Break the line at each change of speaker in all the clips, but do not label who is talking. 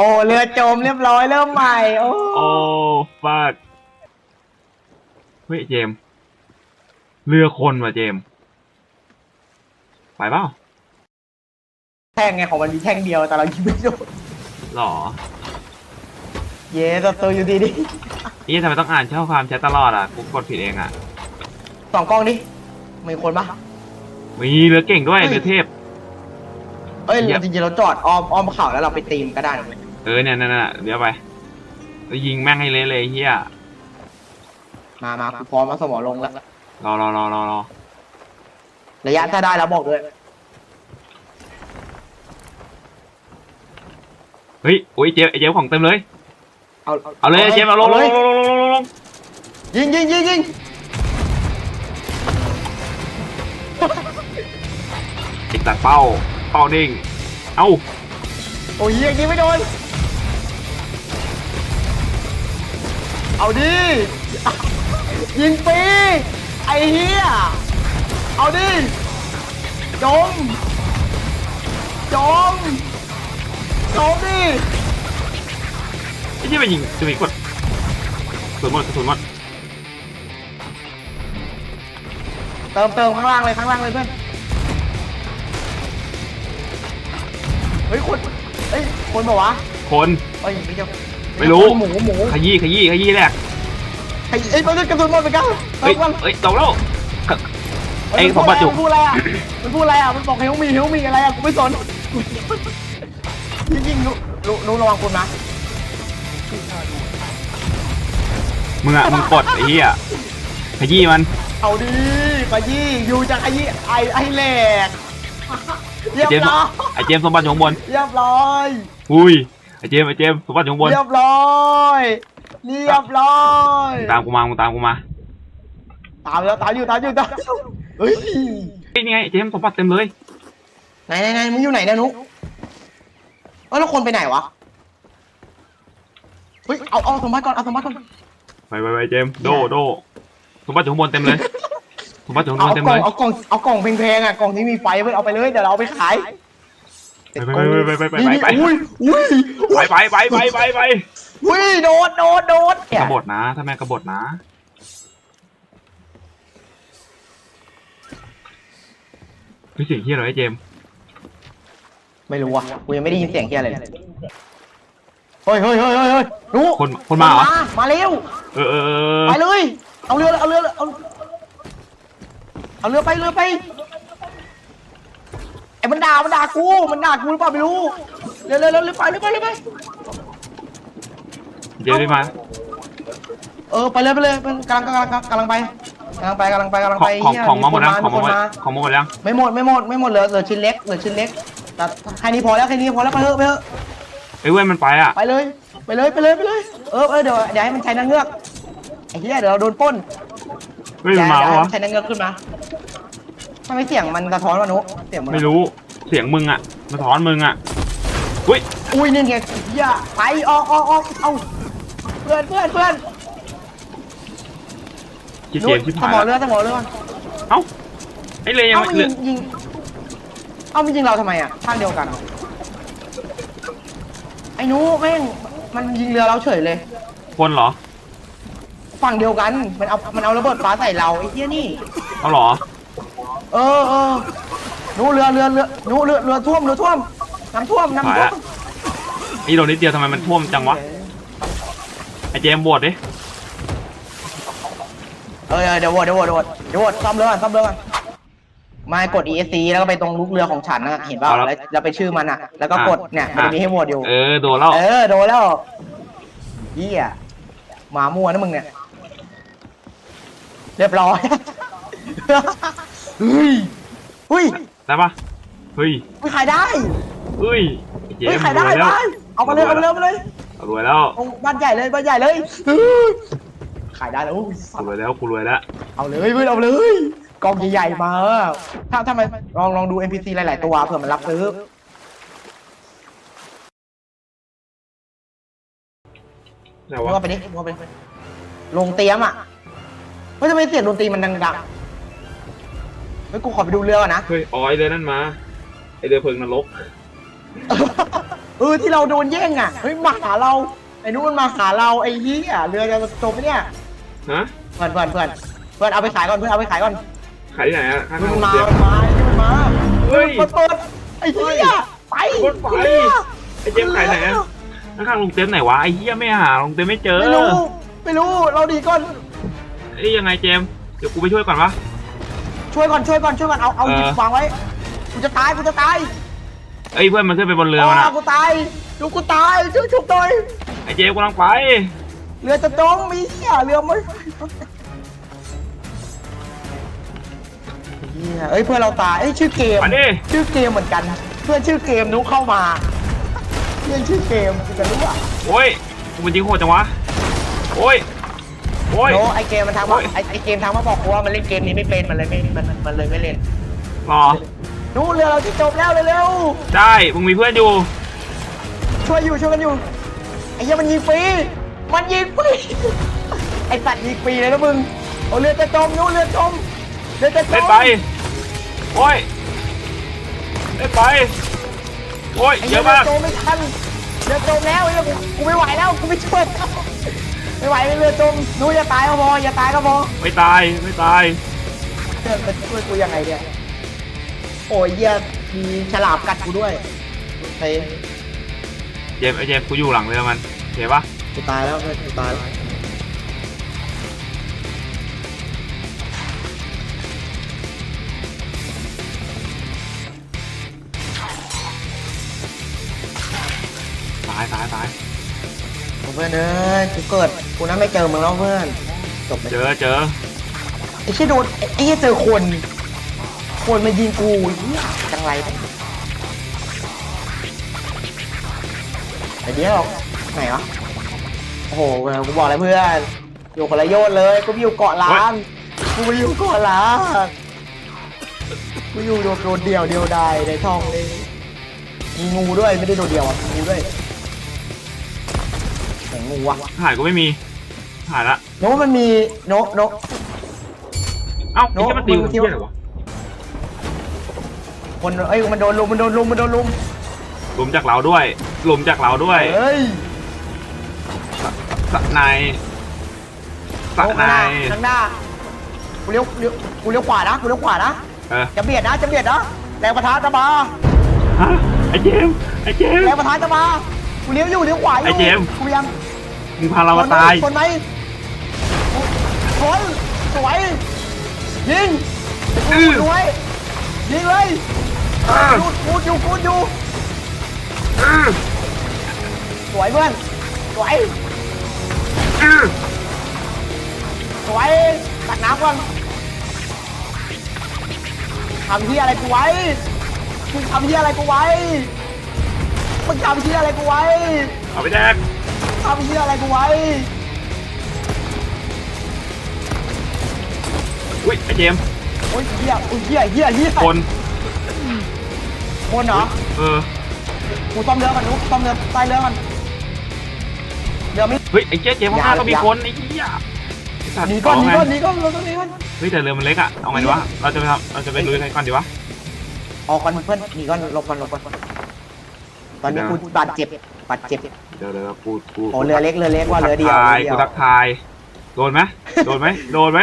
อ้เรือจมเรียบร้อยเริ่มใหม่ โอ้
โอ้ฟาดเฮ้ยเจมส์เรือคนว่ะเจมส์ไปเปล่า
แท่งไงของมันมีแท่งเดียวแต่เรายิงไม่โดน
หรอ
เย้ตัวตัวอยู่ดีดิ
นี่ทำไมต้องอ่านข้อความแชทตลอดอะกูกดผิดเองอะ
สองกล้องดิมีคนปะ
มีเรือเก่งด้วย
เฮ้ย
เรือเทพ
เอ้ย
เหี้ย
จริงๆเราจอดอ้อมอ้อมเขาแล้วเราไปตีมก็ได้นะเว้ย
เออเนี่ยนั่นน่ะเดี๋ยวไปแล้วยิงแม่งให้เละเลยเฮีย
มามากูพร้อมมาสมอลงแล้ว
รอรอรอรอรอ
ระยะถ้าได้แล้วบอกด้วย
เฮ้ยโอ้ยเจมส์ไอเจมส์ของเต็มเลย
เอา
เอาเลยเจมส์เอาลงลง
เลย
ลงลงลงลงลง
ยิงยิงยิงยิง
ไอตัดเป้าเป้านิ่งเอ้า
โอ้ยยิงยิงไม่โดน เอาดิ ยิงปีไอ้เหี้ย เอาดิ จม จม จมดิ
ไอ้ที่ไปยิงจะมีกดกระสุนหมดกระสุนหมด
เติมเติมข้างล่างเลยข้างล่างเลยเพื่อน เฮ้ยคน เฮ้ยคนบอกวะ
คน
เฮ้ยไม่ใช่
ไม่รู้
หมูหมู
ขยี้ขยี้ขยี้แรก
ไอ้ไอ้ยมันกระสุนหมดเหมือนกัน
เฮ้ย
มัน
เฮ้ยตกแล้ว
เฮ้ย
ไอ้
มัน
สมบัติจุก
มันพูดอะไรอะมันพูดอะไรอะมันบอกเฮลมีเฮลมีอะไรอะกูไม่สนจริงๆนุนุนุระวังคุณนะ
มึงอะมึงกดไอ้เหี้ยขยี้มัน
เอาดิขยี้อยู่จากขยี้ไอ้ไอ้แหลก เรียบ
ไอเจมส์
ร้อย
ไอเจมส์สมบัติอยู่ข้างบน
เรียบร้อย
อุ้ย ไอเจมส์ไอเจมส์สมบัติอยู่ข้างบน
เรียบร้อยเรียบร้อย
มึงตามกูมามึงตามกูมา
ตามแล้วตามอยู่ตามอยู่ตามอยู่เฮ้ย
เฮ้ยนี่ไงไอเจมส์สมบัติเต็มเลย
ไหนไหนไหนมึงอยู่ไหนเนี่ยนุเออแล้วคนไปไหนวะเฮ้ยเอาเอาสมบัติก่อนเอาสมบัติก่อน
ไปไปไปเจมส์โดโดสมบัติอยู่ข้างบนเต็มเลย สมบัติอยู่ข้าง
เอา
บนเต็ม
กล่
เล
อง
ย
เอากล่องเอากล่องแพงๆอะกล่องที่มีไฟเพื่อนเอาไปเลยเดี๋ยวเราเอาไปขาย
ไปไปไปไปไปไป
นี่นี่
ไป
อุ้ยอุ้ย
ไปไปไปไปไปไป
อุ้ยโดดโดดโดดเนี่ย
กบฏนะถ้าแม่กบฏนะเฮ้ยเสียงเฮียอะไรไอเจมส์
ไม่รู้อะกูยังไม่ได้ยินเสียงเฮียอะไรเลยเฮ้ยเฮ้ยเฮ้ยเฮ้ยเฮ้ยนุ
คนคนมาเหรอ
มาเร็ว
เออเออเออ
ไปเลยเอาเรือเอาเรือเอา เอาเรือไปเรือไปไอ้มันด่ามันด่ากูมันด่ากูหรือเปล่าไม่รู้เร็วเร็วเร็วเร็วไปเร็วไปเร็วไป
เจมส์ได้มา
เออไปเลยไปเลยไปกำลังกำลังกำลังไปกำลังไปกำลังไปกำลัง
ของ
ไป
ของ
เหี้ย
ของมาหมดยัง
คน
ของมาหมด
คน
ของมาหมดยัง
ไม่หมดไม่หมดไม่หมดเหลือเหลือชิ้นเล็กเหลือชิ้นเล็กแต่แค่นี้พอแล้วแค่นี้พอแล้วไปเถอะไปเถอะ
เอ้ยเว้ยมันไปอะ
ไปเลยไปเลยไปเลยไปเลยเออเออเดี๋ยวเดี๋ยวให้มันใช้นางเงือกไอ้เหี้ยเดี๋ยวเราโดนปล้น
เฮ้ย
เดี๋
มั
ย
น
ว
มา
เดี๋ยว
ปะ
ให้
วะ
มันใช้นางเงือกขึ้นมา ทำไมเสียงมันสะท้อนวะนุเสียงมึงอะ
ไม่รู้เสียงมึงอะมาถอนมึงอะอุ้ย
อุ้ยนี่ไงเหี้ยไปออกออกออกเอาเพื่อนเพื่อนเพื่อน
เจเจมส์ชิบ
ส
หาย
มอ
แล้ว
เรือสมอเรือ
เอ้าไอ้เลยยัง
เอ้า
ไม่
มัน
เหลื
ยิ
อง
ยิงเอ้ามันยิงเราทำไมอะทางเดียวกันไอ้หนูแม่งมันยิงเรือเราเฉยเลย
คนเหรอ
ฝั่งเดียวกัน มันเอา มันเอาระเบิดฟ้าใส่เราไอ้เหี้ยนี่
เอาเหรอ
เออเออหนูเรือเรือเรือหนูเรือเรือท่วมเรือท่วมน้ำท่วมน้ำท่วม
นี่โดนนิดเดียวทำไมมันท่วมจังวะไอเจมส์บวชดิ
เออเออเดี๋ยวโหวตเดี๋ยวโหวตเดี๋ยวโหวตเดี๋ยวโหวตซ่อมเรือก่อนซ่อมเรือก่อนมากด ESC แล้วก็ไปตรงลูกเรือของฉันนะเห็นป่ะแล้วแล้วไปชื่อมันอะ แล้วก็กดเนี่ยมันจะมีให้โหวตอยู่
เออโดนแล้ว
เออโดนแล้วเหี้ยหมามั่วนะมึงเนี่ย เรียบร้อย เฮ้ยเฮ้ย
ได้ปะเฮ้ย
เฮ้ยขายได้
เฮ้ยไอ้เจ
เฮ้ย
มส์
ขาย
ร
ได้
วยแล้ว
ไปเอามาเลยเอามาเลยเอามาเลย
เอารวยแล้ว
เอาบ้านใหญ่เลยบ้านใหญ่เลยขายได้แล้ว
กูรวยแล้วกูรวยแล้ว
เอาเลยเพื่อนเอาเลยกองใหญ่ๆมาถ้าถ้ามันลองลองดู NPC หลายๆตัวเผื่อมันรับซื้อ
ไหน
มึง
วะ
เอาไปดิมึงเอาไปดิลงเตรียมอะเฮ้ยทำไมเสียงดนตรีมันดังๆ เฮ้ยกูขอไปดูเรือก่อนนะ
เฮ้ยอ๋อไอเรือนั่นมาไอเรือเพลิงนรก
เออที่เราโดนแย่งอะเฮ้ยมาหาเราไอ้นู้นมันมาหาเราไอ้เหี้ยเรือจะจมไหมเนี่ย
ฮะ
เพื่อนเพื่อนเพื่อนเพื่อนเอาไปขายก่อนเพื่อนเอาไปขายก่อน
ขายที่ไหนอะข้าง
มัน
ๆ
มา
เตียง
มันมาไอ้นี่มันมา
เฮ้ย
เปิดเปิดไอ้เหี้ยไป
รถไฟไอ้เจมส์ขายไหนอะข้างๆลงเต็มไหนวะไอ้เหี้ยไม่หาลงเต็มไม่เจอ
ไม่รู้ไม่รู้เราดีก่อน
เอ้ยยังไงเจมส์เดี๋ยวกูไปช่วยก่อนวะ
ช่วยก่อนช่วยก่อนช่วยก่อนเอาเอา
เออ
หยิบวางไว้กูจะตายกูจะตาย
เอ้ยเพื่อนมันขึ้นไปบนเรือมันอะ
กูตายดูกูตายช่วยชุบหน่อย
ไอ้เจมส์กำลังไป
เรือจะจมมีเหี้ยเรือไม่เหี้ยเอ้ยเพื่อนเราตายเอ้ยชื่อเกม
มาดิ
ชื่อเกมเหมือนกัน เพื่อนชื่อเกมนุ๊กเข้ามา เพื่อนชื่อเกมกูจะรู้อะ
โอ้ยกูมันยิงโหดจังวะโอ้ย โอ้ย
โนไอเกมมันทำว่า
โอ้ย
ไอไอเกมทำว่าบอกกูว่ามันเล่นเกมนี้ไม่เป็นมันเลยไม่มันมันเลยไม่เล่น
รอ
นู้เรือเราจะจบแล้วเร็ว
ได้มึงมีเพื่อนอยู่
ๆช่วยอยู่ช่วยกันอยู่ไอ้เหี้ยมันยิงฟรีมันยิงฟรีไอสัตว์ยิงฟรีเลยนะมึงโอ้เรือจะจมนู้เรือจมเรือจะจ
เล่น
ม
ไป โอ้ย เล่นไป โอ้ย
ไอ้
เย
เหี้ย
อะ
เรือ
มาก
จมไม่ทันเรือจมแล้วไอ้เหี้ยกูกูไม่ไหวแล้วกูไม่ช่วยแล้ว ไม่ไหวเรือจมนู้อย่าตายก็พออย่าตายก็พอ
ไม่ตายไม่ตาย
เพื่อนมันช่วยกูยังไงเนี่ยโอ้ยเหี้ยมีฉลามกัดกูด้วยไอ้
เจมส์ไอ้เจมส์กูอยู่หลังเรือมันเห็นปะ
กูตายแล้วเพื่อนกูตายแล้ว
ตายตายตาย
เพื่อนเอ้ยกูเกิดกูน่าไม่เจอมึงแล้วเพื่อนจบไป
เจอเจอ
ไอ้ชี่โดนไอ้ไอ้เหี้ยเจอคน คนมายิงกูเหี้ยจังไรไอ้เดียวไหนวะโอ้โหกูบอกเลยเพื่อนอยู่คนละโยนเลยกูอยู่เกาะล้านกูไปอยู่เกาะล้านกูอยู่โดดโดดเดียวเดียวดายในท้องเลยมีงูด้วยไม่ได้โดดเดียวอะมีงูด้วยไห นงูวะ
หายกูไม่มีหายละ
โนตมันมีโนตโนต
เอ้าไอ้
โน้
เหี้ยมันตี
มึงคิ
เหี้
ด
ย
ว่า
อะไรวะ
คนเอ้ยมันโดนลุมมันโดนลุมมันโดนลุม
ลุมจากเราด้วยลุมจากเราด้วย
เฮ้ย
สะในสะ
โอ้
ใน
ข้างหน้าข้างหน้ากูเลี้ยวเลี้ยวกูเลี้ยวขวานะกูเลี้ยวขวานะ
เออ
จะเบียดนะจะเบียดนะแรงประทะจะมา
ฮะไอ้เจมส์ไอ้เจมส์
แรงประทะจะมากูเลี้ยวอยู่เลี้ยวขวาอยู่
ไอ้เจมส์
กูยัง
มึงพาเรามาตาย
คนไหมคนสวยยิง
อื้อ
สวยยิงเลย
เออ
พูดพูดอยู่พูดอยู่
อื้อ
สวยเพื่อนสวย
อื้อ
สวยตักน้ำก่อนทำที่อะไรกูไว้มึงทำที่อะไรกูไว้มึงทำที่อะไรกูไว้
เอาไปแดก
ทำที่อะไรกูไว้
อุ้ยไอ้เจมส์
โอ้ยเหี้ยโอ้ยเหี้ยเหี้ยเหี้ย
คน
คนเหรอ
เออ
กูซ่อมเรือก่อนนุ๊กซ่อมเรือใต้เรือก่อนเรือไม่
เฮ้ยไอ้เจ๊เจมส์ข้างหน้าก็มี
อย่า
คนไอ้เหี้ยไอ้สัตว์
หนีก่อนหนี
เาไง
ก่อนหนีก่อนเราต้องหนีก่อน
เฮ้ยแต่เรือมันเล็กอะเอาไงดีวะเราจะไปทำเราจะไปลุยกันก่อนดีวะ
ออกก่อนเพื่อนหนีก่อนหลบก่อนหลบก่อน ตอนนี้กูบาดเจ็บบาดเจ็บ
เดี๋ยวเดี๋ยวกูกู
โอ้เรือเล็กเรือเล็กว่าเรือเดียว
ทักทาย
เรือเดีย
กู
ว
ทักทาย โดนไหมโดนไหมโดนไหม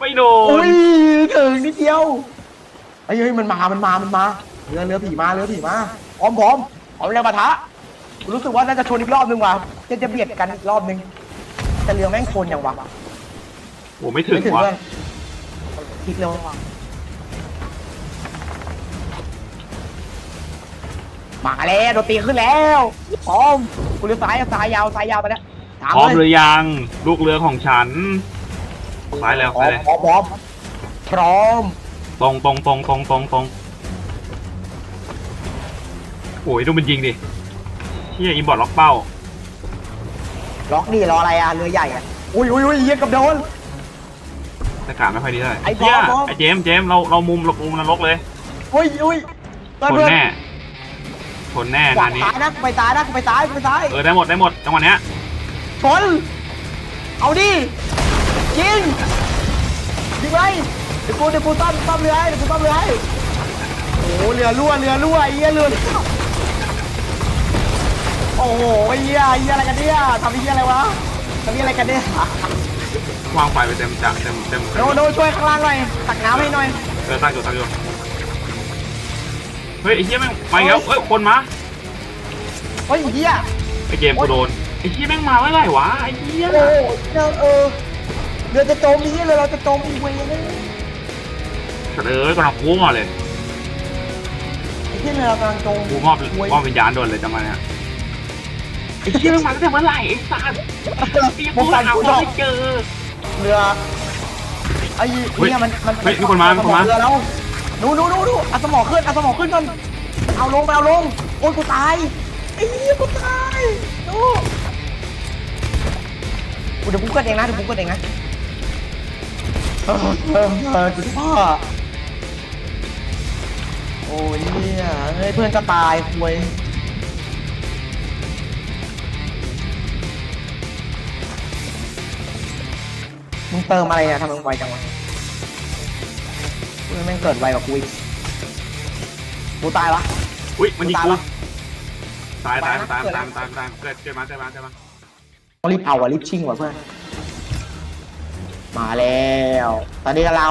ไม่โด
อุ้
น
ยถึงนิดเดียวไอ้ยเฮ้ยมันมา มันมา มันมา เรือเรือผีมา เรือผีมาพร้อมพร้อมพร้อมเรือปะทะรู้สึกว่าน่าจะชนอีกรอบนึงว่ะจะจะเบียดกันอีกรอบนึง แต่เรือแม่งชนอย่างวะ
โอ้ไม่ถึง
ไม่ถึง
วะ
เพื่อนพลิกเร็วว่ะ มาแล้วโดนตีขึ้นแล้วพร้อมกูเรือซ้ายซ้ายยาวซ้ายยาวไปแล้วตาม
พร้อมห
เล
รื
ย
อยังลูกเรือของฉันซ้ายแล้ว
พร้อ
ซ้าย
ม
เลย
พร้อมพร้อมพร้อม
ตรงตรงตรงตรงตรงตรงโอ้ยดูมันยิงดิเฮียอินบอร์ดล็อกเป้า
ล็อกนี่รออะไรอะเรือใหญ่อะอุ้ยอุ้ยอุ้ยเยี่ยกับโดน
แต่กาไม่ค่อยดีเท่าไหร่
ไอ้บอม
เฮีย
บอม
ไอ้เจมส์เจมส์เราเรามุมเรามุมนรกเลย
อุ้ยอุ้ย
ชนแน่ชนแน่
ขวางา
นนี้
ซ้ายนะไปซ้ายนะไปซ้ายไปซ้าย
เออได้หมดได้หมดจังหวะเนี้ย
ชน เอาดิยิงยิงเลยเดี๋ยวกูเดี๋ยวกูต้อมต้อมเรือให้เดี๋ยวกูต้อมเรือให้โอ้โหเรือรั่วเรือรั่วไอ้เหี้ยเรือรั่วโอ้โหเฮียเฮียอะไรกันเนี่ยทำเฮียอะไรวะทำเฮียอะไรกันเนี่ยวา
งไฟไปเต็มจักเต็มเต็ม
โนโนช่วยข้างล่างหน่อยตักน้ำให้หน่อย
เออตั้งอยู่ตั้งอยู่ เฮ้ยไอ้เหี้ยแม่งไปแล้วเอ้ยคนมา
เฮ้ยเฮีย
ไอ้เกมกูโดนไอ้เหี้ยแม่งมาเมื่อไหร่วะไอ้เหี้ย
โอ้โหเรือเออเรือจะจมอีเรือเราจะจมอีเวยเลย
เฉลยกำลังพุ่งมาเลย
ไอ้เฮียเรือเรากำลังจม
กูมอบมอบวิญญาณโดนเลยจังมาเนี่ยไอ้เหี้ยแม่งมาตั้งแต่เมื่อไหร่ไอ้สัตว์ตี
มึ
กู
งฟัง
หา
กู
คน
ดอก
ไม่เจอ
เรือไอ้เนี่ยมันมัน
เฮ้ยมีคนมามีคนมา
เรือแล้ว ดูดูดูดูเอาสมองขึ้นเอาสมองขึ้นก่อนเอาลงไปเอาลงโอ้ยกูตายไอ้เหี้ยกูตายดูกูเดี๋ยวกูเกิดเองนะเดี๋ยวกูเกิดเองนะเออเออเออคุณพ่อโอ้ยเนี่ยเฮ้ยเพื่อนจะตายคุยมึงเติมอะไรเนี่ยทำไมมึงไวจังวะ แม่งเกิดไวกว่ากูอีกกูตายวะ
อุ้ยมันยิง
ตาย
กู
ละ
ตายตายตาย
เกิดอะไร
ตายตายตายเกิดเกิดมาเกิดมาเกิดมา
ต้องรีบเอาว่ะรีบชิงว่ะเพื่อน มาแล้ว ตอนนี้เรา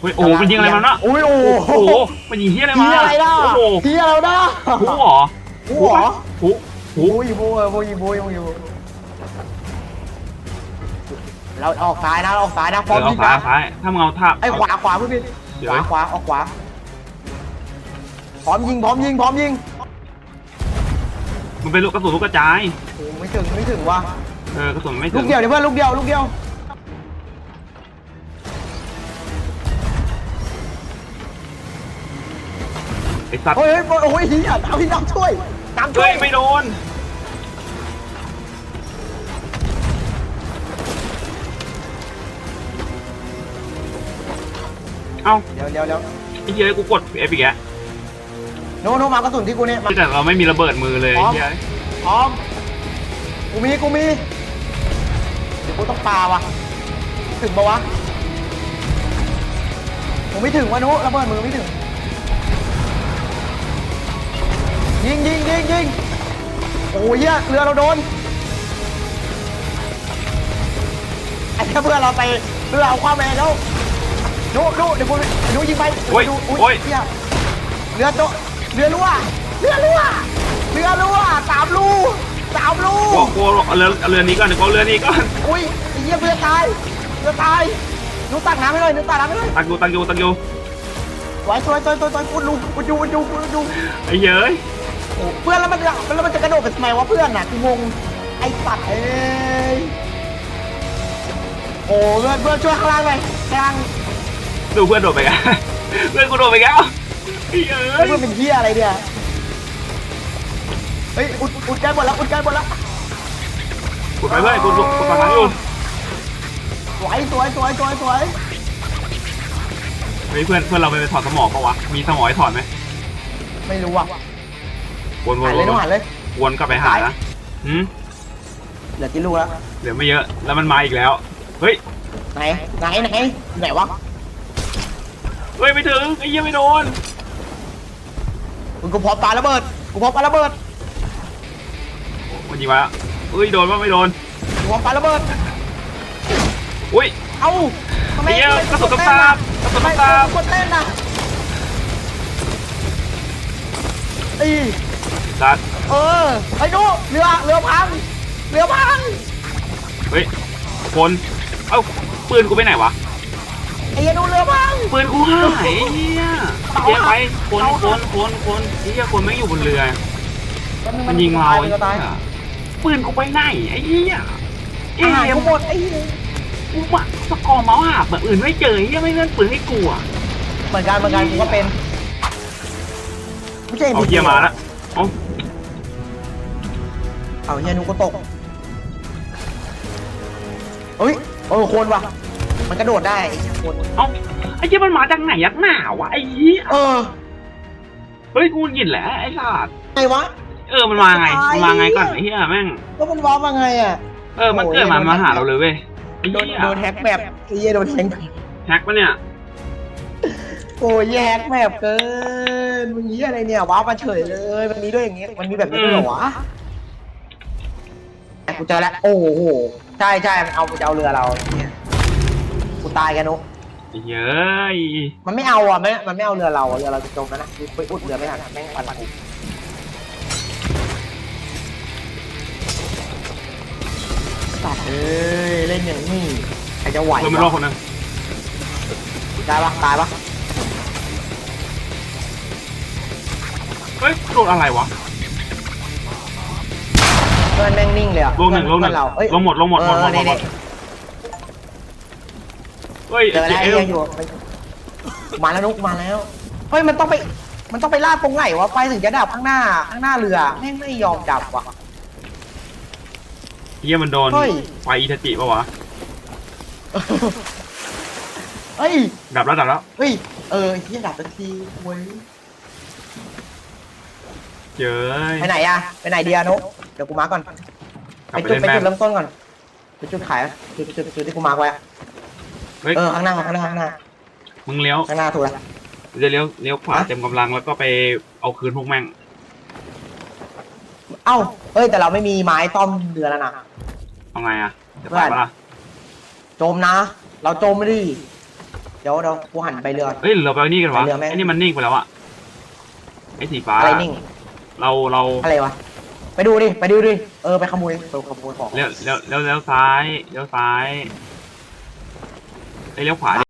เฮ้ยโอ้โหมันยิงอะไรมันนะ
อุ้ยโอ้
โอ้
โห
โหมันยิงเหี้ยอะไร
ที
มา
อะไรนะ
โอ้โห
ทีอะไรนะ
หูเหรอ
หูเหรอ
หูหู
หูยบูยบูยบูยบูยบูเราออกซ้ายนะออกซ้ายนะพ
เอ
ร้อม
อเอา
ยิง
ซ้าย
นะ
เอาซ้ายถ้ามึงเอาท่า
ไอ้ขวาขวาพี่พี่
เดี๋ยว
ขวาขวาออกขวาพร้อมยิงพร้อมยิงพร้อมยิง
มันเป็นลูกกระสุนลูกกระจาย
โอ้ไม่ถึงไม่ถึงว่ะ
เออกระสุนไม่ถึ
ลู
ง
กเดียวเดี๋ยวเพื่อนลูกเดียวลูกเดียว
ไอ้สัตว์
เฮ้ยเฮ้ยโอ้ยเฮียตามพี่น้ำช่วยน้ำช่
เฮ้
วย
ยไม่โดน เอ้า
เดี๋ยวเดี๋ยวเดี๋ยว
ไอ้เหี้ยกูกดเอฟอีกแล้ว
โนโนมากระสุนที่กูเนี่ยมา
แต่เราไม่มีระเบิดมือเลย
พร้อม
ไอ้เหี้ย
พร้อมกูมีกูมีเดี๋ยวกูต้องปาว่ะถึงปะวะผมไม่ถึงวะนุระเบิดมือไม่ถึง ยิงยิงยิงยิงโอ้ยเหี้ยเรือเราโดนไอ้เหี้ยเพื่อนเราไปเรือเอาความแรงแล้ว ดูดูเดี๋ยวกูเดี๋ยวกูยิงไป
โอ้ย
ดู
โอ้ย
เหี้ยเรือโดเรือรั่วเรือรั่วเรือรั่วสามลูสามลู
กูกูเอาเรือเอาเรือนี้ก่อนเดี๋ยวกูเอาเรือนี้ก่อน
อุ้ยไอ้เหี้ยเรือตายเรือตายหนูตักน้ำให้เลยหนูตักน้ำให้เลย
ตังอยู่ตังอยู่ตังอยู่
สวยสวยสวยสวยสวยกูดูกูดูกูดูกูดู
ไอ้เหี้ยเอ้ย
โอ้เพื่อนแล้วมันจะแล้วมันจะกระโดดไปทำไมวะเพื่อนน่ะกูงงไอ้สัตว์เอ้ยโอ้เพื่อนเพื่อนช่วยข้างล่างหน่อยข้างล่าง
ดูเพื่อนโดดไปกันเพื่อนกูโดดไปแล้วไอ้เหี้ยเอ้ย
เพื่อนเป็นเหี้ยอะไรเนี่ย เฮ้ย อุดอุดใกล้หมดแล้ว อุดใกล้หมดแล้ว
กดไปเพื่อนกดกดกดฝั่งนั้นอยู่
สวยสวยสวยสวยสวย
เฮ้ยเพื่อนเพื่อนเราไปถอดสมองปะวะ มีสมองให้ถอดไหม
ไม่รู้อะ
วนว
หั
น
น
ว
เลย
น
น้องหันเลย
วนกลับไปหานะหืม
เหลือกี่ลูกแล้ว
เหลือไม่เยอะ แล้วมันมาอีกแล้ว เฮ้ย
ไหน ไหน ไหน ไหนวะ
เฮ้ยไม่ถึงไอ้เหี้ยไม่โดน
มึงกูพร้อมปาระเบิดกูพร้อมปาระเบิด
มันยิงมาแล้วเฮ้ยโดนว่าไม่โดน
กูพร้อมปาระเบิด
อุ้ย
เอ้าทำไม
ไอ้เหี้ยกระสุน
เต้น
ตา
อะ
กระสุน
ทำไม
ตาม
กดเต้นอะอี
สัตว์
เออไอ้ดูเรือเรือพังเรือพัง
เฮ้ยคนเอ้าปืนกูไปไหนวะ
ไอ้เหี้ยดูเรือพัง
ปืนกูหายไอ้เหี้ยเก็บไปคนคนคนคนไอ้เหี้ยคนไม่อยู่บนเรือ มันยิงเรา
ต
ไอ้
ยมันตาย
เหี้ยปืนกูไปไหนไอ้เหี้ยเอ็
อาหาร
ม
กูหมดไอ้เหี้ย
กูมาสกอร์เมาส์หาแบบอื่นไม่เจอไอ้เหี้ยไม่เลื่อนปืนให้กูอะ
เหมือนกันเหมือนกันกูก็เป็นไม่ใช่
เอาเหี้ยมาแล้วเอา
เอาเหี้ยหนูก็ตกเฮ้ยเออคนว่ะ มันกระโดดได้ไอ้เหี้ยคน
เอาไอ้เหี้ยมันมาจากไหนยักหนาวะไอ้เหี้ย
เออ
เฮ้ยกูหยินแหละไอ้สัตว์
ไงวะ
เออมันมาไงมันมาไงก่อนไอ้เหี้ยแม่ง
แล้วมันว้าวมาไงอะ
เออมันเกิดมามาหาเราเลยเว้ยไอ้
โด
เหี้
น
ย
โดนแฮกแบบไอ้เหี้ยโดนแฮก
แฮกปะเนี่ย
โอ้ยแฮกแบบเกินมึงเหี้ยอะไรเนี่ยว้าวมาเฉยเลยมันมีด้วยอย่างเงี้ยมันมีแบบนี้ด้วยเหรอวะกูเจอแล้วโอ้โหใช่ใช่มันเอามันจะเอาเรือเราเนี่ย กูตายกันนุก
ไอ้เย้ย
มันไม่เอาอะไม่มันไม่เอาเรือเราอะเรือเราจะจมแล้วนะกูไปอุดเรือไม่ทันแม่งฟันกูสัตว์เอ้ยเล่นอย่างนี้ใครจะไหว
เพื่อนไม่รอด
วะ
คนหนึง
ได้ปะตายปะ
เฮ้ยโดนอะไรวะ
เพื่อนแม่งนิ่งเลยอะ
ลงหนึ่งลงหนึ่ง
เพื่อนเราเอ้ย
ลงหมดลงหมดหมดหมดหมด
เออ
หมด
นี่
เฮ้ย
ๆเจอแล้ว
เจ
ไอ้
ล
เหี้ยอยู่มาแล้วนุกมาแล้ว เฮ้ยมันต้องไป มันต้องไปลาดตรงไหนวะ ไปถึงจะดับข้างหน้า ข้างหน้าเรือแม่งไม่ยอมดับว่ะ
เฮียมันโดน
เฮ้ย
ไฟอิทาจิปะวะ
เฮ้ย
ดับแล้วดับแล้ว
เฮ้ย เออเฮียดับสักทีเว้ย
เย้ย
ไปไหนอะไปไหนเดียนุกเดี๋ยวกูมาร์กก่อน
กลั
ไป
บไป
จุด
เล่น
ไป
แม่
จุดเริ่มต้นก่อนไปจุดขายจุดจุดจุดที่กูมาร์กไว้อะ
เฮ้ย
เออข้างหน้าข้างหน้าข้างหน้า
มึงเลี้ยว
ข้างหน้าถูกแล้ว
จะเลี้ยวเลี้ยวขวา
ฮะ
เต็มกำลังแล้วก็ไปเอาคืนพวกแม่ง
เอ้าเฮ้ยแต่เราไม่มีไม้ต้อมเรือแล้วนะ
เอาไงอะจะตายปะล่ะ
จมนะ เราจมไม่ดิเดี๋ยวเดี๋ยวกูหันไปเรือ
เฮ้ยเราไปเอานี่กันวะ
ไปเรือแม่ง
ไอ้นี่มันนิ่งไปแล้วอะไอ้สีฟ้า
อะไรนิ่ง
เราเรา
อะไรวะ ไปดูดิ ไปดูดิ เออ ไปขโมยไปขโมยของ
เลี้ยวเลี้ยวเลี้ยวเลี้ยวซ้ายเลี้ยวซ้ายไอ้ย เลี้ยวขวาดิ